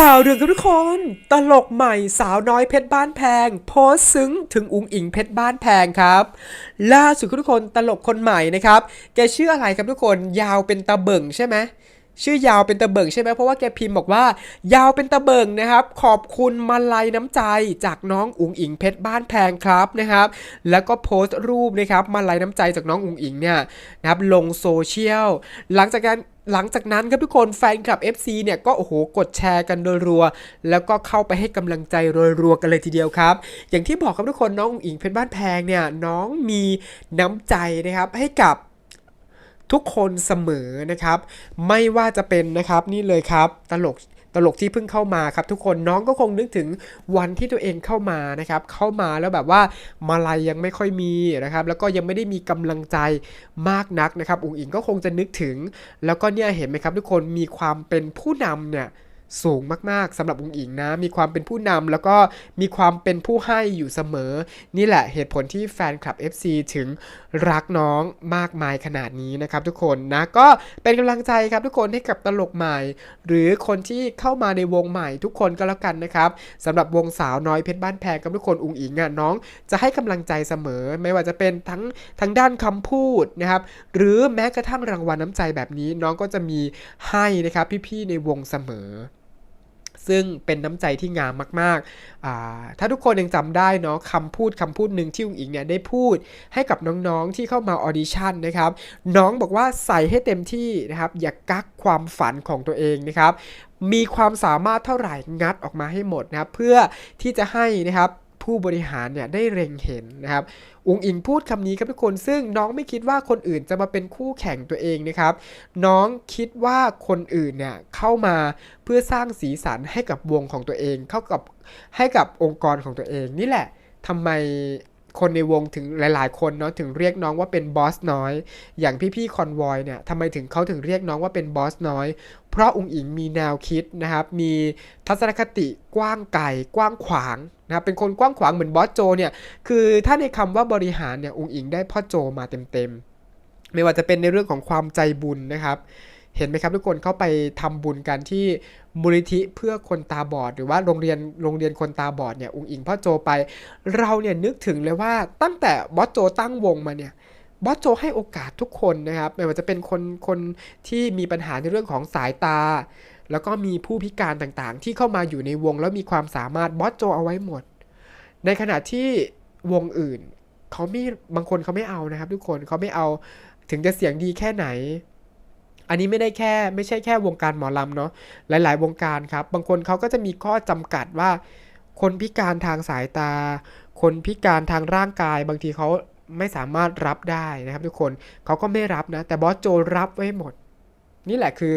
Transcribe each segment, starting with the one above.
ข่าวเรื่องทุกคน ตลกใหม่สาวน้อยเพชรบ้านแพง โพสซึ้งถึงอุงอิงเพชรบ้านแพงครับ ล่าสุดทุกคนตลกคนใหม่นะครับ แกชื่ออะไรครับทุกคนยาวเป็นตะเบิ่งใช่ไหมชื่อยาวเป็นตะเบิ่งใช่ไหมเพราะว่าแกพิมพ์บอกว่า ยาวเป็นตะเบิ่งนะครับ ขอบคุณมาลัยน้ำใจจากน้องอุงอิงเพชรบ้านแพงครับนะครับ แล้วก็โพสต์รูปนะครับมาลัยน้ำใจจากน้องอุงอิงเนี่ยนะครับลงโซเชียลหลังจากการ หลังจากนั้นครับทุกคนแฟนคลับ FC เนี่ยก็โอ้โหกดแชร์กันโดยรัวแล้วก็เข้าไปให้กำลังใจโดยรัวกันเลยทีเดียวครับ อย่างที่บอกครับทุกคนน้องอุ๋งอิงเพชรบ้านแพงเนี่ยน้องมีน้ำใจนะครับให้กับทุกคนเสมอนะครับ ไม่ว่าจะเป็นนะครับนี่เลยครับตลก ตลกที่เพิ่งเข้ามาครับทุกคนน้องก็คงนึกถึงวันที่ตัวเองเข้ามานะครับเข้ามาแล้วแบบว่ามาลัยยังไม่ค่อยมีนะครับแล้วก็ยังไม่ได้มีกำลังใจมากนักนะครับอุ๋งอิงก็คงจะนึกถึง แล้วก็เนี่ยเห็นไหมครับทุกคนมีความเป็นผู้นำเนี่ย สูงมากๆสำหรับอุ๋งอิงนะ มีความเป็นผู้นำแล้วก็มีความเป็นผู้ให้อยู่เสมอ นี่แหละเหตุผลที่แฟนคลับ FC ถึงรักน้องมากมายขนาดนี้นะครับทุกคนนะก็เป็นกำลังใจครับทุกคนให้กับตลกใหม่ หรือคนที่เข้ามาในวงใหม่ทุกคนก็แล้วกันนะครับสำหรับวงสาวน้อยเพชรบ้านแพงกับทุกคนอุ๋งอิงอะน้องจะให้กำลังใจเสมอ ไม่ว่าจะเป็นทั้งทั้งด้านคำพูดนะครับหรือแม้กระทั่งรางวัลน้ำใจแบบนี้น้องก็จะมีให้นะครับพี่ๆในวงเสมอ ซึ่งเป็นน้ำใจที่งามมากๆ ถ้าทุกคนยังจำได้เนาะคำพูดคำพูดหนึ่งที่อุ๋งอิงเนี่ยได้พูดให้กับน้องๆที่เข้ามาออดิชั่นนะครับ น้องบอกว่าใส่ให้เต็มที่นะครับ อย่ากักความฝันของตัวเองนะครับ มีความสามารถเท่าไหร่งัดออกมาให้หมดนะครับ เพื่อที่จะให้นะครับ ผู้บริหารเนี่ยได้เร็งเห็นนะครับอุงอิงพูดคำนี้ครับทุกคนซึ่งน้องไม่คิดว่าคนอื่นจะมาเป็นคู่แข่งตัวเองนะครับ น้องคิดว่าคนอื่นเนี่ยเข้ามาเพื่อสร้างสีสันให้กับวงของตัวเอง เข้ากับให้กับองค์กรของตัวเอง นี่แหละทำไมคนในวงถึงหลาย ๆ คนเนาะถึงเรียกน้องว่าเป็นบอสน้อย อย่างพี่ๆคอนวอยเนี่ยทำไมถึงเขาถึงเรียกน้องว่าเป็นบอสน้อย เพราะอุงอิงมีแนวคิดนะครับมีทัศนคติกว้างไกลกว้างขวางนะครับเป็นคนกว้างขวางเหมือนบอสโจเนี่ยคือถ้าในคำว่าบริหารเนี่ยอุงอิงได้พ่อโจมาเต็มๆ ไม่ว่าจะเป็นในเรื่องของความใจบุญนะครับเห็นไหมครับทุกคนเข้าไปทำบุญกันที่มูลนิธิเพื่อคนตาบอด หรือว่าโรงเรียนโรงเรียนคนตาบอดเนี่ยอุงอิงพ่อโจไป เราเนี่ยนึกถึงเลยว่าตั้งแต่บอสโจตั้งวงมาเนี่ย บอสโจให้โอกาสทุกคนนะครับไม่ว่าจะเป็นคนคนที่มีปัญหาในเรื่องของสายตา แล้วก็มีผู้พิการต่างๆ ที่เข้ามาอยู่ในวงแล้วมีความสามารถบอสโจเอาไว้หมด ในขณะที่วงอื่นเขาไม่บางคนเขาไม่เอานะครับ ทุกคนเขาไม่เอาถึงจะเสียงดีแค่ไหน อันนี้ไม่ได้แค่ไม่ใช่แค่วงการหมอลำเนาะหลาย ๆ วงการครับ บางคนเขาก็จะมีข้อจำกัดว่า คนพิการทางสายตา คนพิการทางร่างกาย บางทีเขา ไม่สามารถรับได้นะครับ ทุกคนเขาก็ไม่รับนะ แต่บอสโจรับไว้หมด นี่แหละคือ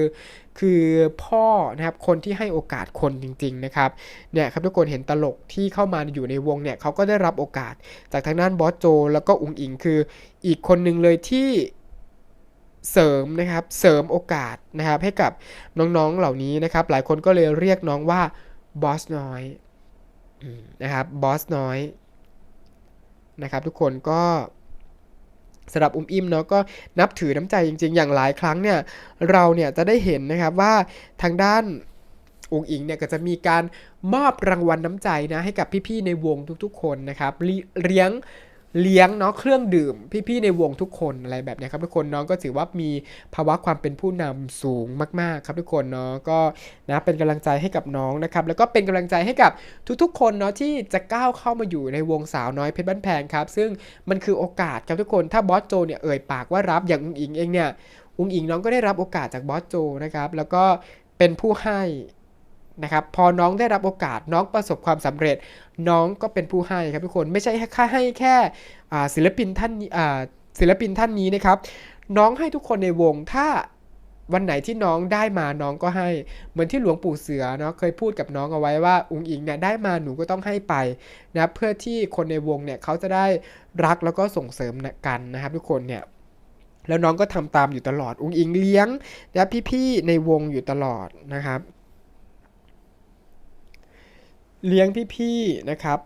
คือพ่อนะครับคนที่ให้โอกาสคนจริง ๆ นะครับเนี่ยครับทุกคนเห็นตลกที่เข้ามาอยู่ในวงเนี่ยเขาก็ได้รับโอกาส จากทางด้านบอสโจ แล้วก็อุงอิงคืออีกคนหนึ่งเลยที่เสริมนะครับเสริมโอกาสนะครับให้กับน้องๆเหล่านี้นะครับ หลายคนก็เลยเรียกน้องว่าบอสน้อยนะครับบอสน้อย นะครับ ทุกคนก็สำหรับอุ้มอิ่มเนาะก็นับถือน้ำใจจริง ๆ อย่างหลายครั้งเนี่ยเราเนี่ยจะได้เห็นนะครับว่าทางด้านองค์อิงเนี่ยก็จะมีการมอบรางวัลน้ำใจนะให้กับพี่ๆในวงทุกๆ คนนะครับเลี้ยง เลี้ยงเนาะเครื่องดื่ม พี่ๆในวงทุกคนอะไรแบบนี้ครับทุกคนน้องก็ถือว่ามีภาวะความเป็นผู้นำสูงมาก ๆ ครับทุกคนเนาะก็นะเป็นกำลังใจให้กับน้องนะครับแล้วก็เป็นกำลังใจให้กับทุกๆ คนเนาะที่จะก้าวเข้ามาอยู่ในวงสาวน้อยเพชรบ้านแพงครับ ซึ่งมันคือโอกาสครับทุกคนถ้าบอสโจเนี่ยเอ่ยปากว่ารับอย่างอุงอิงเองเนี่ยอุงอิงน้องก็ได้รับโอกาสจากบอสโจนะครับแล้วก็เป็นผู้ให้ นะครับพอน้องได้รับโอกาสน้องประสบความสำเร็จ น้องก็เป็นผู้ให้ครับทุกคนไม่ใช่แค่ให้แค่ศิลปินท่านศิลปินท่านนี้นะครับ น้องให้ทุกคนในวงถ้าวันไหนที่น้องได้มาน้องก็ให้ เหมือนที่หลวงปู่เสือเนาะเคยพูดกับน้องเอาไว้ว่าอุงอิงเนี่ยได้มาหนูก็ต้องให้ไปนะเพื่อที่คนในวงเนี่ยเขาจะได้รักแล้วก็ส่งเสริมกันนะครับ ทุกคนเนี่ยแล้วน้องก็ทำตามอยู่ตลอด อุงอิงเลี้ยงนะพี่ๆในวงอยู่ตลอดนะครับ เลี้ยงพี่ๆนะครับ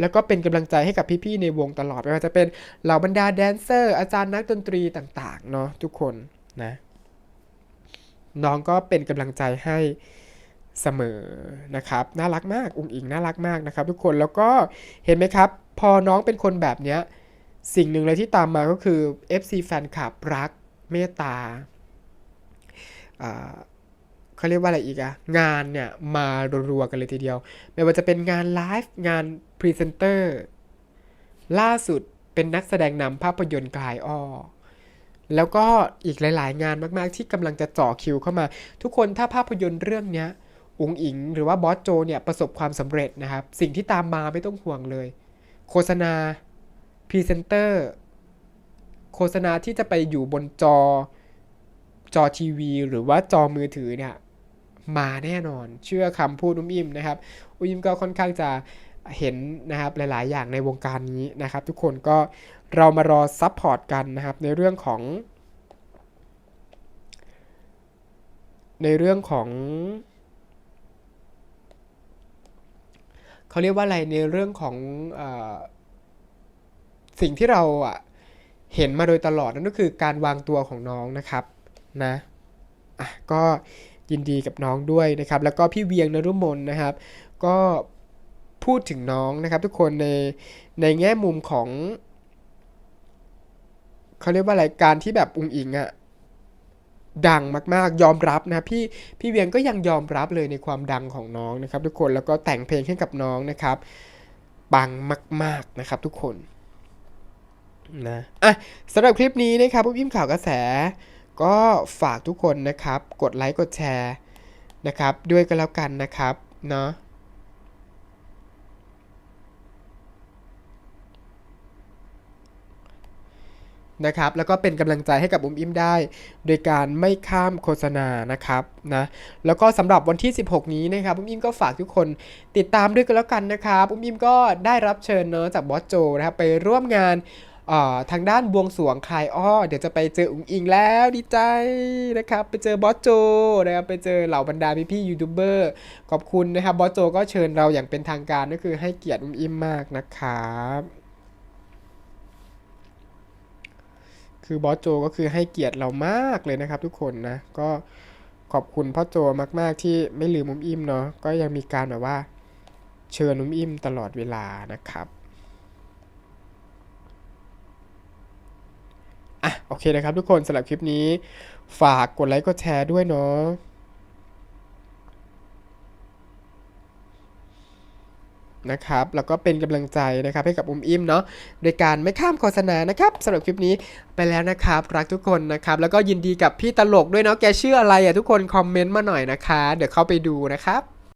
แล้วก็เป็นกำลังใจให้กับพี่ๆในวงตลอดไม่ว่าจะเป็นเหล่าบรรดาแดนเซอร์ อาจารย์นักดนตรีต่างๆเนาะทุกคนนะน้องก็เป็นกำลังใจให้เสมอนะครับ น่ารักมากอุ้งอิงน่ารักมากนะครับ ทุกคนแล้วก็เห็นไหมครับ พอน้องเป็นคนแบบเนี้ยสิ่งหนึ่งเลยที่ตามมาก็คือ FC แฟนคลับรักเมตตา เขาเรียกว่าอะไรอีกอะงานเนี่ยมารัวๆกันเลยทีเดียว ไม่ว่าจะเป็นงานไลฟ์งานพรีเซนเตอร์ล่าสุดเป็นนักแสดงนำภาพยนตร์กลายอ้อแล้วก็อีกหลาย ๆ งานมาก ๆ ที่กำลังจะจ่อคิวเข้ามา ทุกคนถ้าภาพยนตร์เรื่องเนี้ยอุงอิง หรือว่าบอสโจเนี่ยประสบความสำเร็จนะครับ สิ่งที่ตามมาไม่ต้องห่วงเลย โฆษณาพรีเซนเตอร์โฆษณาที่จะไปอยู่บนจอจอทีวี หรือว่าจอมือถือเนี่ย มาแน่นอน เชื่อคำพูดอุ้มอิมนะครับอุ้มอิมก็ค่อนข้างจะเห็นนะครับหลาย ๆ อย่างในวงการนี้นะครับ ทุกคนก็เรามารอซัพพอร์ตกันนะครับในเรื่องของ ในเรื่องของเขาเรียกว่าอะไรในเรื่องของออสิ่งที่เราอะเห็นมาโดยตลอดนั่นก็คือการวางตัวของน้องนะครับนะอะก็ ยินดีกับน้องด้วยนะครับ แล้วก็พี่เวียงนรุมนนะครับ ก็พูดถึงน้องนะครับ ทุกคนในในแง่มุมของเขาเรียกว่าอะไรการที่แบบอุงอิงอะดังมากๆ ยอมรับนะพี่พี่เวียงก็ยังยอมรับเลยในความดังของน้องนะครับ ทุกคนแล้วก็แต่งเพลงให้กับน้องนะครับปังมาก ๆนะครับ ทุกคนนะอะสำหรับคลิปนี้นะครับพวกยิ้มข่าวกระแส ก็ฝากทุกคนนะครับ กดไลค์กดแชร์นะครับ ด้วยกันแล้วกันนะครับเนาะนะครับแล้วก็เป็นกำลังใจให้กับอุ้มอิ่มได้ โดยการไม่ข้ามโฆษณานะครับนะแล้วก็สำหรับวันที่ 16 นี้นะครับอุ้มอิ่มก็ฝากทุกคนติดตามด้วยกันแล้วกันนะครับอุ้มอิ่มก็ได้รับเชิญเนอะจากบอสโจนะครับไปร่วมงาน ทางด้านบวงสวงคลายอ้อเดี๋ยวจะไปเจออุ้งอิงแล้วดีใจนะครับ ไปเจอบอสโจนะครับไปเจอเหล่าบรรดาพี่ๆยูทูบเบอร์ขอบคุณนะครับบอสโจก็เชิญเราอย่างเป็นทางการก็คือให้เกียรติอุ้มอิ่มมากนะครับคือบอสโจก็คือให้เกียรติเรามากเลยนะครับ ทุกคนนะก็ขอบคุณพ่อโจมาก ๆ ที่ไม่ลืมอุ้มอิ่มเนาะก็ยังมีการแบบว่า เชิญอุ้มอิ่มตลอดเวลานะครับอะ โอเคนะครับทุกคนสำหรับคลิปนี้ ฝากกดไลค์กดแชร์ด้วยเนาะนะครับ แล้วก็เป็นกำลังใจนะครับให้กับอุ้มอิ่มเนาะ โดยการไม่ข้ามโฆษณานะครับสำหรับคลิปนี้ไปแล้วนะครับ รักทุกคนนะครับ แล้วก็ยินดีกับพี่ตลกด้วยเนาะ แกชื่ออะไรอะทุกคนคอมเมนต์มาหน่อยนะคะ เดี๋ยวเข้าไปดูนะครับ